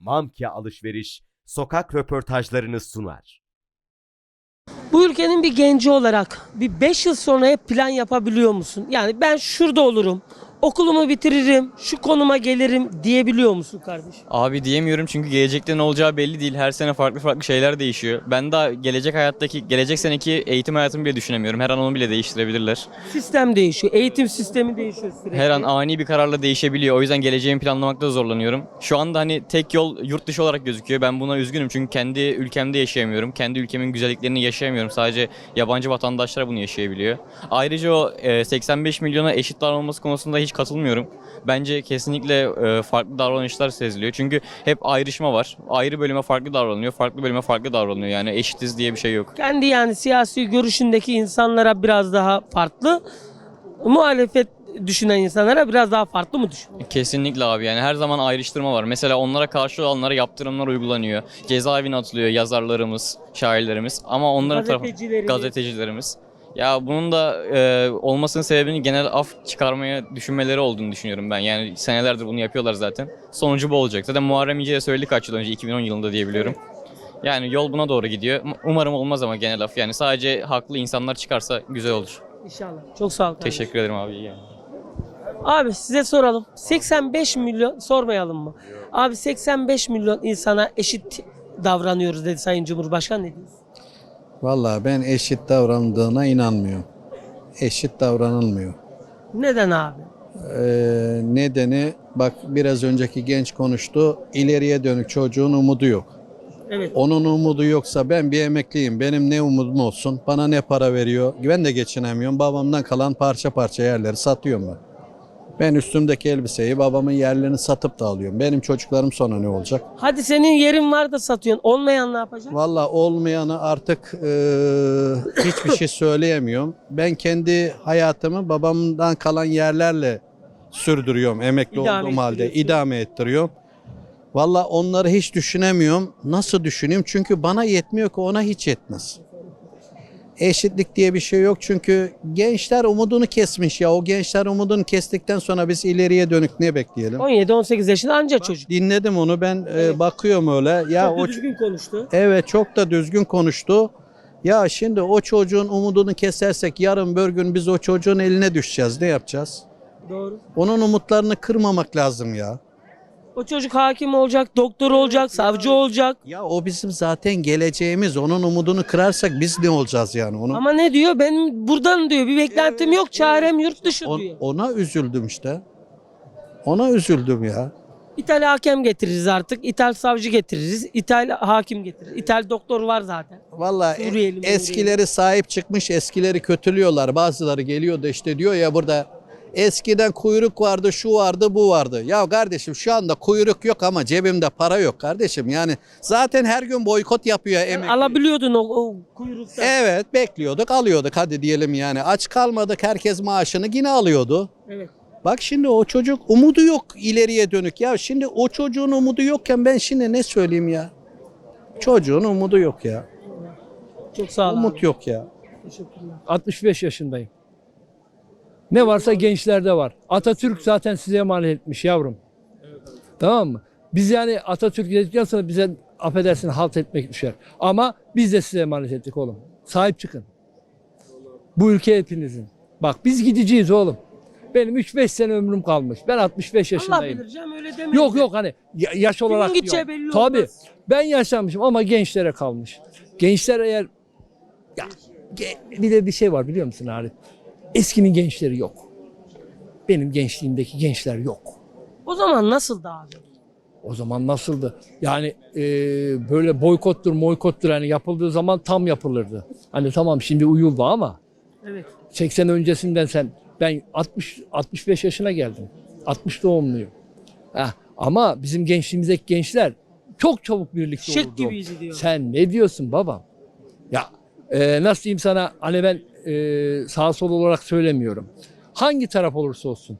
Mamke Alışveriş sokak röportajlarını sunar. Bu ülkenin bir genci olarak bir 5 yıl sonraya plan yapabiliyor musun? Yani ben şurada olurum, okulumu bitiririm, şu konuma gelirim diyebiliyor musun kardeşim? Abi diyemiyorum çünkü gelecekte ne olacağı belli değil. Her sene farklı farklı şeyler değişiyor. Ben daha gelecek hayattaki, gelecek seneki eğitim hayatımı bile düşünemiyorum. Her an onu bile değiştirebilirler. Sistem değişiyor, eğitim sistemi değişiyor sürekli. Her an ani bir kararla değişebiliyor. O yüzden geleceğimi planlamakta zorlanıyorum. Şu anda hani tek yol yurt dışı olarak gözüküyor. Ben buna üzgünüm çünkü kendi ülkemde yaşayamıyorum. Kendi ülkemin güzelliklerini yaşayamıyorum. Sadece yabancı vatandaşlar bunu yaşayabiliyor. Ayrıca o e, 85 milyona eşit davranılması konusunda hiç katılmıyorum. Bence kesinlikle e, farklı davranışlar seziliyor. Çünkü hep ayrışma var. Ayrı bölüme farklı davranılıyor. Farklı bölüme farklı davranılıyor. Yani eşitiz diye bir şey yok. Kendi yani siyasi görüşündeki insanlara biraz daha farklı, muhalefet düşünen insanlara biraz daha farklı mı düşünüyor? Kesinlikle abi yani her zaman ayrıştırma var. Mesela onlara karşı olanlara yaptırımlar uygulanıyor. Cezaevine atılıyor yazarlarımız, şairlerimiz ama onların tarafı Gazetecilerimiz. Ya bunun da e, olmasının sebebini genel af çıkarmaya düşünmeleri olduğunu düşünüyorum ben. Yani senelerdir bunu yapıyorlar zaten. Sonucu bu olacak. Zaten Muharrem İnce'ye söyledi kaç yıl önce 2010 yılında diye biliyorum. Yani yol buna doğru gidiyor. Umarım olmaz ama genel af. Yani sadece haklı insanlar çıkarsa güzel olur. İnşallah. Çok sağ ol kardeşim. Teşekkür ederim abi. iyi yani. Abi size soralım. 85 milyon sormayalım mı? Abi 85 milyon insana eşit davranıyoruz dedi Sayın Cumhurbaşkanı diyorsun? Vallahi ben eşit davrandığına inanmıyorum. Eşit davranılmıyor. Neden abi? Ee, nedeni bak biraz önceki genç konuştu. İleriye dönük çocuğun umudu yok. Evet. Onun umudu yoksa ben bir emekliyim. Benim ne umudum olsun? Bana ne para veriyor? Ben de geçinemiyorum. Babamdan kalan parça parça yerleri satıyorum ben. Ben üstümdeki elbiseyi babamın yerlerini satıp da alıyorum. Benim çocuklarım sonra ne olacak? Hadi senin yerin var da satıyorsun. Olmayan ne yapacak? Valla olmayanı artık eee, hiçbir şey söyleyemiyorum. Ben kendi hayatımı babamdan kalan yerlerle sürdürüyorum emekli İdame olduğum halde. idame ettiriyorum. Valla onları hiç düşünemiyorum. Nasıl düşüneyim? Çünkü bana yetmiyor ki ona hiç yetmez. Eşitlik diye bir şey yok çünkü gençler umudunu kesmiş ya. O gençler umudunu kestikten sonra biz ileriye dönük ne bekleyelim? 17-18 yaşında anca çocuk. Dinledim onu ben e, bakıyorum öyle. Ya Çok o düzgün konuştu. Evet çok da düzgün konuştu. Ya şimdi o çocuğun umudunu kesersek yarın bir gün biz o çocuğun eline düşeceğiz. Ne yapacağız? Doğru. Onun umutlarını kırmamak lazım ya. O çocuk hakim olacak, doktor olacak, savcı olacak. Ya o bizim zaten geleceğimiz. Onun umudunu kırarsak biz ne olacağız yani? Onun, Ama ne diyor? Benim buradan diyor bir beklentim yok. Çarem yurt dışı on- diyor. ona üzüldüm işte. Ona üzüldüm ya. İthal hakem getiririz artık. İthal savcı getiririz. İthal hakim getiririz. İthal doktor var zaten. Vallahi Suriyeli, Muriyeli. eskileri sahip çıkmış, eskileri kötülüyorlar. Bazıları geliyor da işte diyor ya burada eskiden kuyruk vardı, şu vardı, bu vardı. Ya kardeşim şu anda kuyruk yok ama cebimde para yok kardeşim. Yani zaten her gün boykot yapıyor emekli. alabiliyordun o, o kuyrukta. Evet bekliyorduk, alıyorduk hadi diyelim yani. Aç kalmadık, herkes maaşını yine alıyordu. Evet. Bak şimdi o çocuk umudu yok ileriye dönük. Ya şimdi o çocuğun umudu yokken ben şimdi ne söyleyeyim ya? Çocuğun umudu yok ya. Çok sağ ol. Umut abi. yok ya. Teşekkürler. 65 yaşındayım. Ne varsa gençlerde var. Atatürk zaten size emanet etmiş yavrum. Tamam mı? Biz yani Atatürk dedikten sonra bize affedersin halt etmek düşer. Ama biz de size emanet ettik oğlum. Sahip çıkın. Bu ülke hepinizin. Bak biz gideceğiz oğlum. Benim 3-5 sene ömrüm kalmış. Ben 65 Allah yaşındayım. bilir canım öyle demeyin. Yok yok hani ya- yaş olarak gideceği yok. belli Tabii. olmaz. Ben yaşamışım ama gençlere kalmış. Gençler eğer ya bir de bir şey var biliyor musun Arif? Eskinin gençleri yok. Benim gençliğimdeki gençler yok. O zaman nasıldı abi? O zaman nasıldı? Yani e, böyle boykottur, moykottur hani yapıldığı zaman tam yapılırdı. Hani tamam şimdi uyuldu ama Evet. 80 öncesinden sen ben 60 65 yaşına geldim. 60 doğumluyum. Heh, ama bizim gençliğimizdeki gençler çok çabuk birlikte Şık olurdu. gibiydi diyor. Sen ne diyorsun babam? Ya e, nasıl diyeyim sana hani ben e, sağ sol olarak söylemiyorum. Hangi taraf olursa olsun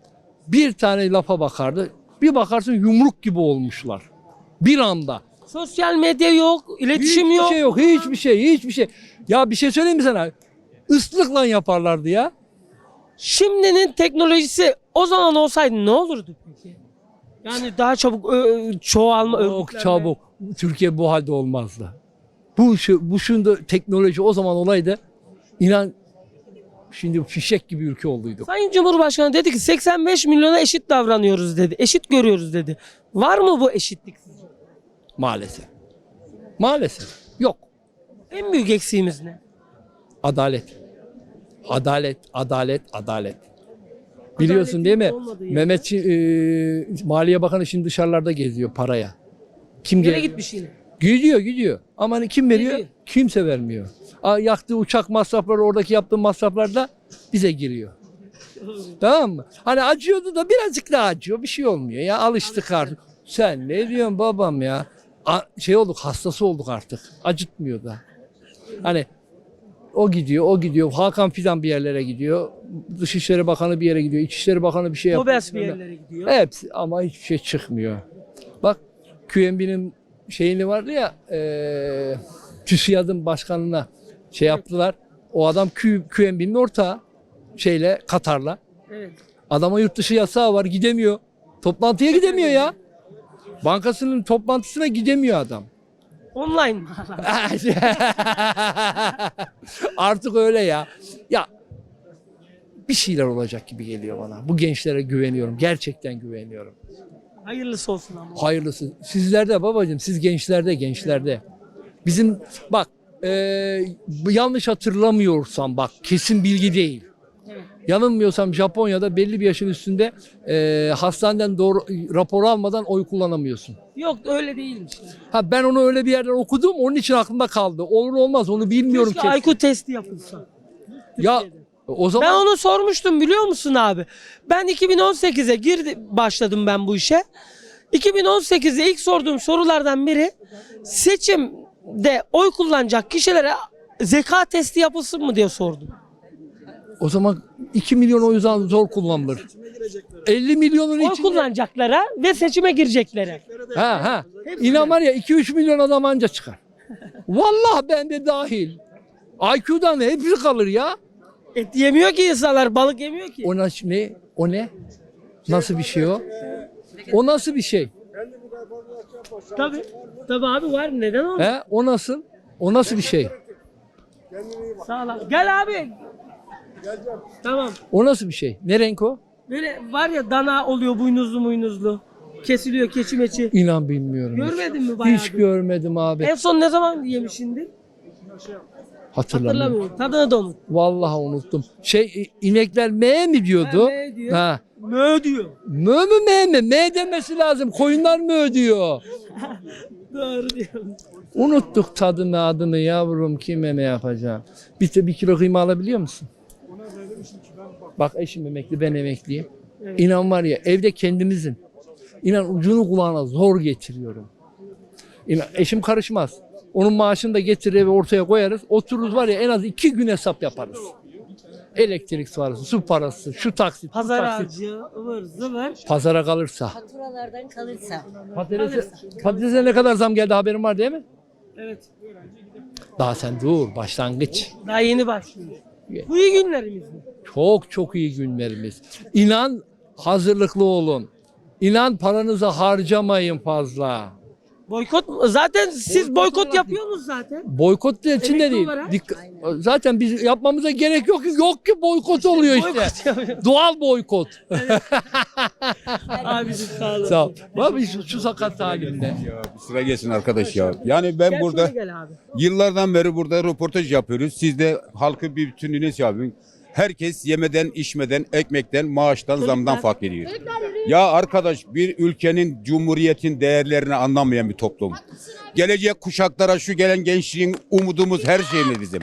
bir tane lafa bakardı. Bir bakarsın yumruk gibi olmuşlar. Bir anda. Sosyal medya yok, iletişim hiçbir yok. şey yok. Hiçbir şey, hiçbir şey. Ya bir şey söyleyeyim mi sana? Islıkla yaparlardı ya. Şimdinin teknolojisi o zaman olsaydı ne olurdu peki? Yani daha çabuk çoğalma, Çok örgütlenme. çabuk. Türkiye bu halde olmazdı. Bu şu, bu şunda teknoloji o zaman olaydı. İnan şimdi fişek gibi ülke olduyduk. Sayın Cumhurbaşkanı dedi ki 85 milyona eşit davranıyoruz dedi. Eşit görüyoruz dedi. Var mı bu eşitlik sizce? Maalesef. Maalesef. Yok. En büyük eksiğimiz ne? Adalet. Adalet, adalet, adalet. Biliyorsun değil mi? olmadığı yerde- Mehmet e, Maliye Bakanı şimdi dışarılarda geziyor paraya. Kim Nereye geliyor? gitmiş yine? Gidiyor gidiyor. Ama hani kim veriyor? Gidiyor. Kimse vermiyor. Aa, yaktığı uçak masrafları oradaki yaptığı masraflar da bize giriyor. tamam mı? Hani acıyordu da birazcık daha acıyor. Bir şey olmuyor ya alıştık artık. Sen ne diyorsun babam ya? A- şey olduk hastası olduk artık. Acıtmıyor da. Hani o gidiyor, o gidiyor. Hakan Fidan bir yerlere gidiyor. Dışişleri Bakanı bir yere gidiyor. İçişleri Bakanı bir şey yapıyor. Obez bir yerlere gidiyor. Hepsi ama hiçbir şey çıkmıyor. Bak QNB'nin şeyini vardı ya eee TÜSİAD'ın başkanına şey yaptılar. O adam Q, QNB'nin ortağı şeyle Katar'la. Evet. Adama yurt dışı yasağı var gidemiyor. Toplantıya gidemiyor ya. Bankasının toplantısına gidemiyor adam. Online mı? Artık öyle ya. Ya bir şeyler olacak gibi geliyor bana. Bu gençlere güveniyorum. Gerçekten güveniyorum. Hayırlısı olsun ama. Hayırlısı. Sizlerde babacığım, siz gençlerde, gençlerde. Bizim bak bu yanlış hatırlamıyorsam bak kesin bilgi değil. Yanılmıyorsam Japonya'da belli bir yaşın üstünde eee, hastaneden doğru rapor almadan oy kullanamıyorsun. Yok öyle değilmiş. Ha ben onu öyle bir yerden okudum onun için aklımda kaldı. Olur olmaz onu bilmiyorum Keşke kesin. IQ testi yapılsa. Ya o zaman Ben onu sormuştum biliyor musun abi? Ben 2018'e girdi başladım ben bu işe. 2018'de ilk sorduğum sorulardan biri seçimde oy kullanacak kişilere zeka testi yapılsın mı diye sordum. o zaman 2 milyon oy zor kullanılır. 50 milyonun Oy içinde kullanacaklara ve seçime gireceklere. Ha ha. İnan var ya 2-3 milyon adam anca çıkar. Vallahi ben de dahil. IQ'dan hepsi kalır ya. Et yemiyor ki insanlar, balık yemiyor ki. O nasıl ne? O ne? Nasıl bir şey o? O nasıl bir şey? Tabii. Tabii abi var. Neden olmaz? He? O nasıl? O nasıl bir şey? Sağ ol. abi. Gel abi. Tamam. O nasıl bir şey? Ne renk o? Böyle var ya dana oluyor buynuzlu muynuzlu. Kesiliyor keçi meçi. İnan bilmiyorum. Görmedin mi bayağı? Hiç görmedim abi. En son ne zaman yemişsindir? Hatırlamıyorum. Hatırlamıyorum. Tadını da unut. Vallahi unuttum. Şey inekler me mi diyordu? Ha, diyor. Ha. Mö diyor. Mö mü me mi? Me demesi lazım. Koyunlar mı diyor. Doğru diyor. Unuttuk tadını adını yavrum kime ne yapacağım. Bir, bir kilo kıyma alabiliyor musun? Bak eşim emekli ben emekliyim. Evet. İnan var ya evde kendimizin. İnan ucunu kulağına zor getiriyorum. İnan, eşim karışmaz. Onun maaşını da getirir ve ortaya koyarız. Otururuz var ya en az iki gün hesap yaparız. Elektrik parası, su parası, şu taksit, bu Pazar taksit. harcı, ıvır zıvır. Pazara kalırsa. Faturalardan kalırsa. Patatese, patatese ne kadar zam geldi haberin var değil mi? Evet. Daha sen dur başlangıç. Daha yeni başlıyor. Bu iyi günlerimiz mi? Çok çok iyi günlerimiz. İnan hazırlıklı olun. İnan paranızı harcamayın fazla. Boykot mu? Zaten siz boykot yapıyorsunuz zaten. Boykot da içinde Emekli değil. olarak. Dik- Zaten biz yapmamıza gerek yok ki. Yok ki boykot oluyor işte. Boykot. Doğal boykot. Abicim sağ olun. Sağ ol. Bak şu, şu sakat halimde. Ya bir sıra gelsin arkadaş ya. Yani ben Gel burada şöyle gel abi. yıllardan beri burada röportaj yapıyoruz. Siz de halkı bir bütünlüğüne şey yapın. Herkes yemeden, içmeden, ekmekten, maaştan, zamdan fark ediyor. Ya arkadaş bir ülkenin, cumhuriyetin değerlerini anlamayan bir toplum. Gelecek kuşaklara şu gelen gençliğin umudumuz her şeyimiz bizim.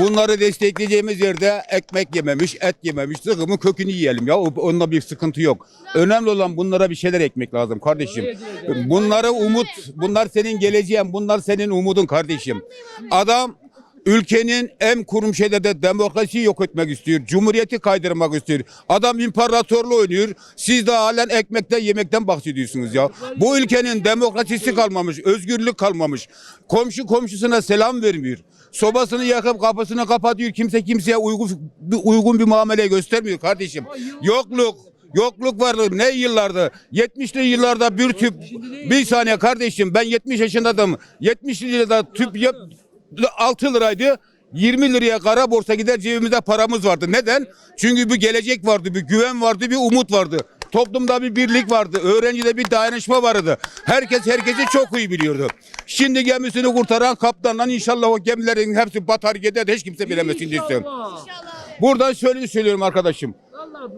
Bunları destekleyeceğimiz yerde ekmek yememiş, et yememiş, sıkımın kökünü yiyelim ya. O- Onunla bir sıkıntı yok. Önemli olan bunlara bir şeyler ekmek lazım kardeşim. Bunları umut, bunlar senin geleceğin, bunlar senin umudun kardeşim. Adam ülkenin en kurum şeylerde demokrasiyi yok etmek istiyor. Cumhuriyeti kaydırmak istiyor. Adam imparatorluğu oynuyor. Siz de halen ekmekten yemekten bahsediyorsunuz ya. Bu ülkenin demokrasisi kalmamış, özgürlük kalmamış. Komşu komşusuna selam vermiyor. Sobasını yakıp kapısını kapatıyor. Kimse kimseye uygun uygun bir muamele göstermiyor kardeşim. Yokluk, Yokluk vardı. Ne yıllarda? 70'li yıllarda bir tüp bir saniye kardeşim ben 70 yaşında adamım. 70'li yıllarda tüp yap, 6 liraydı. 20 liraya kara borsa gider cebimizde paramız vardı. Neden? Çünkü bir gelecek vardı, bir güven vardı, bir umut vardı. Toplumda bir birlik vardı. Öğrencide bir dayanışma vardı. Herkes herkesi çok iyi biliyordu. Şimdi gemisini kurtaran kaptanla inşallah o gemilerin hepsi batar gider de hiç kimse bilemesin diyorsun. Buradan şöyle söylüyorum arkadaşım.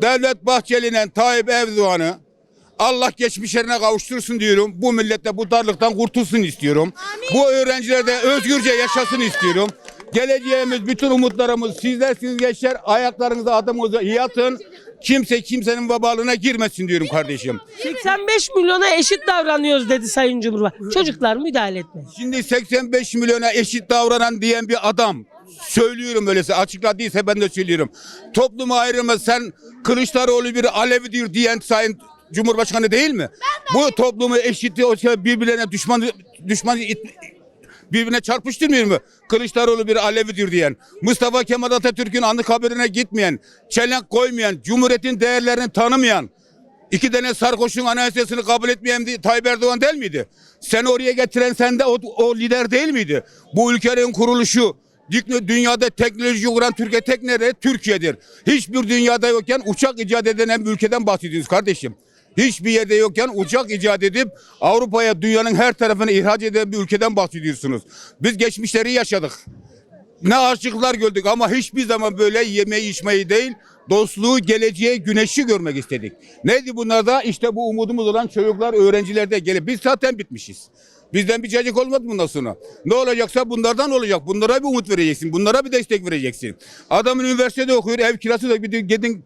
Devlet Bahçeli'nin Tayyip Erdoğan'ı Allah geçmişlerine kavuştursun diyorum. Bu millette bu darlıktan kurtulsun istiyorum. Bu öğrenciler de özgürce yaşasın istiyorum. Geleceğimiz bütün umutlarımız sizlersiniz gençler. Ayaklarınıza adımınıza iyi atın. Kimse kimsenin vabalına girmesin diyorum kardeşim. 85 milyona eşit davranıyoruz dedi Sayın Cumhurbaşkanı. Çocuklar müdahale etmeyin. Şimdi 85 milyona eşit davranan diyen bir adam söylüyorum öyleyse açıkladıysa ben de söylüyorum. Topluma ayrılma sen Kılıçdaroğlu bir Alevidir diyen sayın Cumhurbaşkanı değil mi? Bu toplumu eşitliği o şey birbirlerine düşman düşman birbirine çarpıştırmıyor mu? Kılıçdaroğlu bir Alevidir diyen, Mustafa Kemal Atatürk'ün anıtkabrine gitmeyen, çelenk koymayan, Cumhuriyet'in değerlerini tanımayan, İki tane sarkoşun anayasasını kabul etmeyen Tayyip Erdoğan değil miydi? Seni oraya getiren sen de o, o lider değil miydi? Bu ülkenin kuruluşu dü- dünyada teknoloji kuran Türkiye tek nere? Türkiye'dir. Hiçbir dünyada yokken uçak icat eden bir ülkeden bahsediyoruz kardeşim. Hiçbir yerde yokken uçak icat edip Avrupa'ya dünyanın her tarafına ihraç eden bir ülkeden bahsediyorsunuz. Biz geçmişleri yaşadık. Ne aşıklar gördük ama hiçbir zaman böyle yemeği içmeyi değil, dostluğu, geleceği, güneşi görmek istedik. Neydi bunlar da? İşte bu umudumuz olan çocuklar, öğrenciler de gelip biz zaten bitmişiz. Bizden bir cacık olmadı bundan sonra. Ne olacaksa bunlardan olacak. Bunlara bir umut vereceksin. Bunlara bir destek vereceksin. Adam üniversitede okuyor. Ev kirası da bir gidin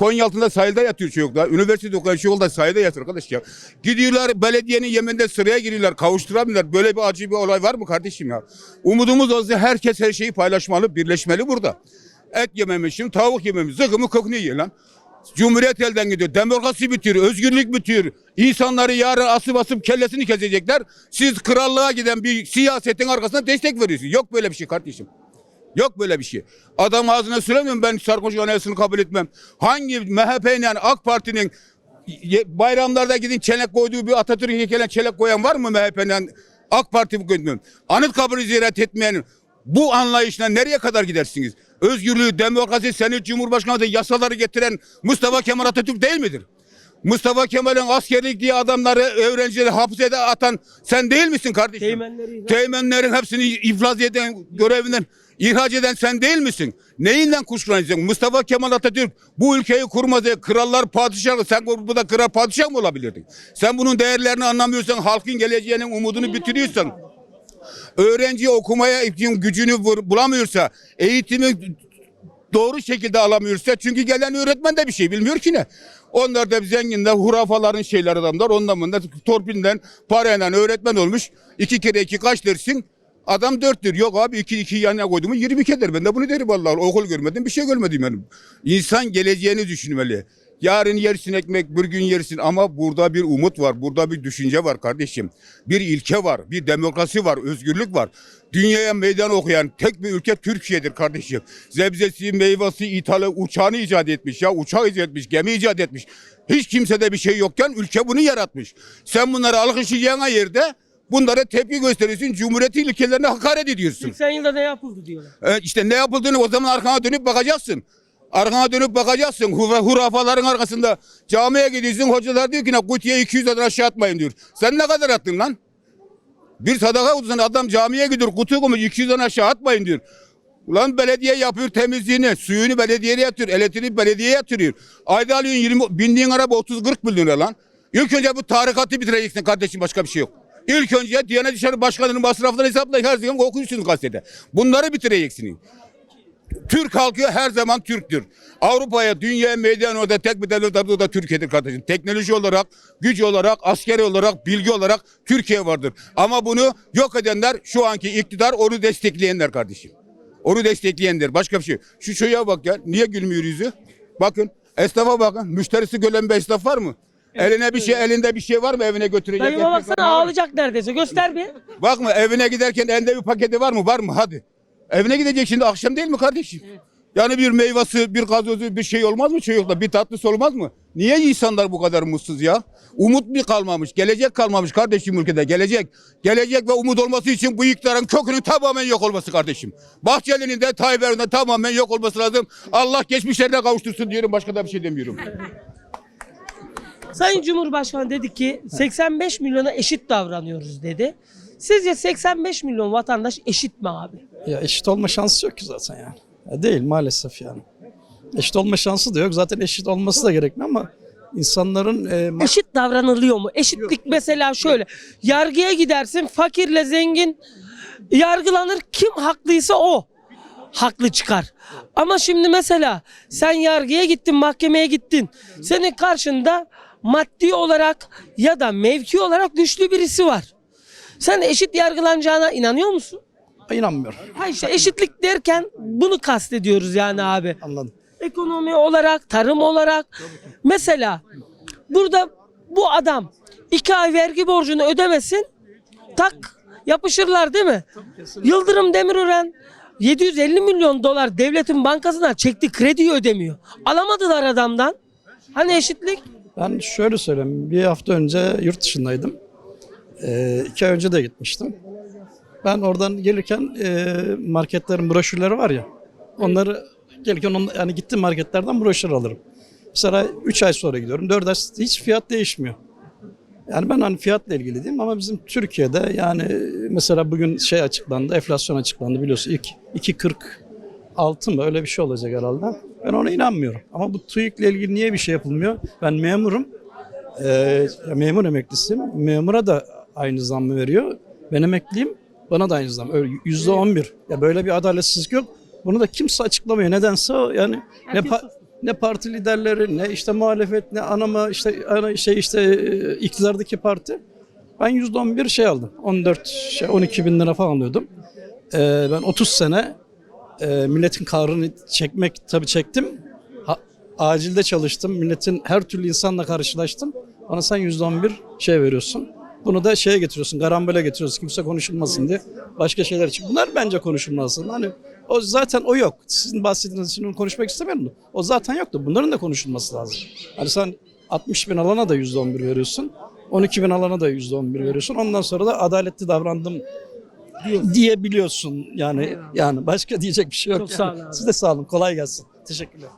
Konya altında sahilde yatıyor çocuklar. Üniversitede okuyan çocuklar sahilde yatıyor arkadaş ya. Gidiyorlar belediyenin yemeninde sıraya giriyorlar. Kavuşturamıyorlar. Böyle bir acı bir olay var mı kardeşim ya? Umudumuz olsa herkes her şeyi paylaşmalı, birleşmeli burada. Et yememişim, tavuk yememiş. Zıkımı kokunu yiyor lan. Cumhuriyet elden gidiyor. Demokrasi bitiyor. Özgürlük bitiyor. İnsanları yarın asıp asıp kellesini kesecekler. Siz krallığa giden bir siyasetin arkasına destek veriyorsunuz. Yok böyle bir şey kardeşim. Yok böyle bir şey. Adam ağzına söylemiyorum ben Sarkozy anayasını kabul etmem. Hangi MHP'nin yani AK Parti'nin bayramlarda gidin çelenk koyduğu bir Atatürk heykeline çelenk koyan var mı MHP'nin AK Parti bu koymuyor. Anıt kabri ziyaret etmeyen bu anlayışla nereye kadar gidersiniz? Özgürlüğü, demokrasi, senin Cumhurbaşkanı da yasaları getiren Mustafa Kemal Atatürk değil midir? Mustafa Kemal'in askerlik diye adamları öğrencileri hapse atan sen değil misin kardeşim? Teğmenleri Teğmenlerin hepsini iflas eden görevinden ihraç eden sen değil misin? Neyinden kuşkulanıyorsun? Mustafa Kemal Atatürk bu ülkeyi kurmadı. Krallar, padişahlar. Sen burada kral padişah mı olabilirdin? Sen bunun değerlerini anlamıyorsan, halkın geleceğinin umudunu bitiriyorsan, öğrenci okumaya gücünü bulamıyorsa, eğitimi doğru şekilde alamıyorsa çünkü gelen öğretmen de bir şey bilmiyor ki ne. Onlar da zenginler, hurafaların şeyler adamlar. Ondan bundan torpilden, parayla öğretmen olmuş. İki kere iki kaç dersin? Adam dörttür. Yok abi iki iki yanına koydum mu yirmi keder. Ben de bunu derim vallahi. Okul görmedim, bir şey görmedim yani. İnsan geleceğini düşünmeli. Yarın yersin ekmek, bir gün yersin ama burada bir umut var, burada bir düşünce var kardeşim. Bir ilke var, bir demokrasi var, özgürlük var. Dünyaya meydan okuyan tek bir ülke Türkiye'dir kardeşim. Zebzesi, meyvesi, ithalı, uçağını icat etmiş ya, uçağı icat etmiş, gemi icat etmiş. Hiç kimsede bir şey yokken ülke bunu yaratmış. Sen bunları alkışlayacağına yerde bunlara tepki gösteriyorsun, cumhuriyetin ilkelerine hakaret ediyorsun. 80 yılda ne yapıldı diyorlar. Evet, işte ne yapıldığını o zaman arkana dönüp bakacaksın. Arkana dönüp bakacaksın. Hura- Hurafaların arkasında camiye gidiyorsun. Hocalar diyor ki ne kutiye 200 lira aşağı atmayın diyor. Sen ne kadar attın lan? Bir sadaka kutusun adam camiye gidiyor. Kutu koymuş 200 lira aşağı atmayın diyor. Ulan belediye yapıyor temizliğini, suyunu belediyeye yatırıyor, elektriği belediyeye yatırıyor. Ayda alıyorsun 20, bindiğin araba 30-40 milyon lira lan. İlk önce bu tarikatı bitireceksin kardeşim başka bir şey yok. İlk önce Diyanet İşleri Başkanı'nın masraflarını hesaplayın her zaman okuyorsunuz gazetede. Bunları bitireceksin. Türk halkı her zaman Türktür. Avrupa'ya, dünyaya meydan orada tek bir devlet adı da Türkiye'dir kardeşim. Teknoloji olarak, güç olarak, askeri olarak, bilgi olarak Türkiye vardır. Ama bunu yok edenler şu anki iktidar onu destekleyenler kardeşim. Onu destekleyenler. Başka bir şey. Şu çocuğa bak ya. Niye gülmüyor yüzü? Bakın. Esnafa bakın. Müşterisi gören bir esnaf var mı? Eline bir şey, elinde bir şey var mı evine götürecek? Dayıma ekmek baksana var mı? ağlayacak neredeyse. Göster bir. Bakma evine giderken elinde bir paketi var mı? Var mı? Hadi. Evine gidecek şimdi akşam değil mi kardeşim? Yani bir meyvesi, bir gazozu, bir şey olmaz mı çocuklar? Bir tatlısı olmaz mı? Niye insanlar bu kadar mutsuz ya? Umut bir kalmamış, gelecek kalmamış kardeşim ülkede. Gelecek, gelecek ve umut olması için bu iktidarın kökünün tamamen yok olması kardeşim. Bahçeli'nin de Tayyip Erdoğan'ın da tamamen yok olması lazım. Allah geçmişlerine kavuştursun diyorum. Başka da bir şey demiyorum. Sayın Cumhurbaşkanı dedi ki 85 milyona eşit davranıyoruz dedi. Sizce 85 milyon vatandaş eşit mi abi? Ya eşit olma şansı yok ki zaten yani. Ya değil maalesef yani. Eşit olma şansı da yok. Zaten eşit olması da gerekmiyor ama insanların e, Eşit davranılıyor mu? Eşitlik mesela şöyle. Yargıya gidersin fakirle zengin yargılanır. Kim haklıysa o haklı çıkar. Ama şimdi mesela sen yargıya gittin, mahkemeye gittin. Senin karşında maddi olarak ya da mevki olarak güçlü birisi var. Sen eşit yargılanacağına inanıyor musun? inanmıyorum. Ha işte eşitlik derken bunu kastediyoruz yani abi. Anladım. Ekonomi olarak, tarım olarak. Mesela burada bu adam iki ay vergi borcunu ödemesin tak yapışırlar değil mi? Yıldırım Demirören 750 milyon dolar devletin bankasından çekti krediyi ödemiyor. Alamadılar adamdan. Hani eşitlik? Ben şöyle söyleyeyim. Bir hafta önce yurt dışındaydım. E, iki ay önce de gitmiştim. Ben oradan gelirken e, marketlerin broşürleri var ya. Onları gelirken on, yani gittim marketlerden broşür alırım. Mesela 3 ay sonra gidiyorum. 4 ay hiç fiyat değişmiyor. Yani ben hani fiyatla ilgili değilim ama bizim Türkiye'de yani mesela bugün şey açıklandı, enflasyon açıklandı biliyorsun ilk 2.46 mı öyle bir şey olacak herhalde. Ben ona inanmıyorum. Ama bu TÜİK'le ilgili niye bir şey yapılmıyor? Ben memurum. Ee, memur emeklisiyim. Memura da aynı zammı veriyor. Ben emekliyim. Bana da aynı zam. Öyle Yüzde on bir. Ya böyle bir adaletsizlik yok. Bunu da kimse açıklamıyor. Nedense o yani ne, pa- ne parti liderleri ne işte muhalefet ne anama işte ana şey işte e, iktidardaki parti. Ben yüzde on bir şey aldım. 14 şey 12 bin lira falan alıyordum. Ee, ben 30 sene e, milletin kahrını çekmek tabii çektim. Ha, acilde çalıştım. Milletin her türlü insanla karşılaştım. Bana sen yüzde on bir şey veriyorsun. Bunu da şeye getiriyorsun, garambole getiriyorsun. Kimse konuşulmasın diye. Başka şeyler için. Bunlar bence konuşulmasın. Hani o zaten o yok. Sizin bahsettiğiniz için onu konuşmak istemiyorum. O zaten yoktu. Bunların da konuşulması lazım. Hani sen 60 bin alana da yüzde on bir veriyorsun. 12 bin alana da yüzde on bir veriyorsun. Ondan sonra da adaletli davrandım diyebiliyorsun. Yani yani başka diyecek bir şey yok. Çok sağ yani. olun abi. Siz de sağ olun. Kolay gelsin. Teşekkürler.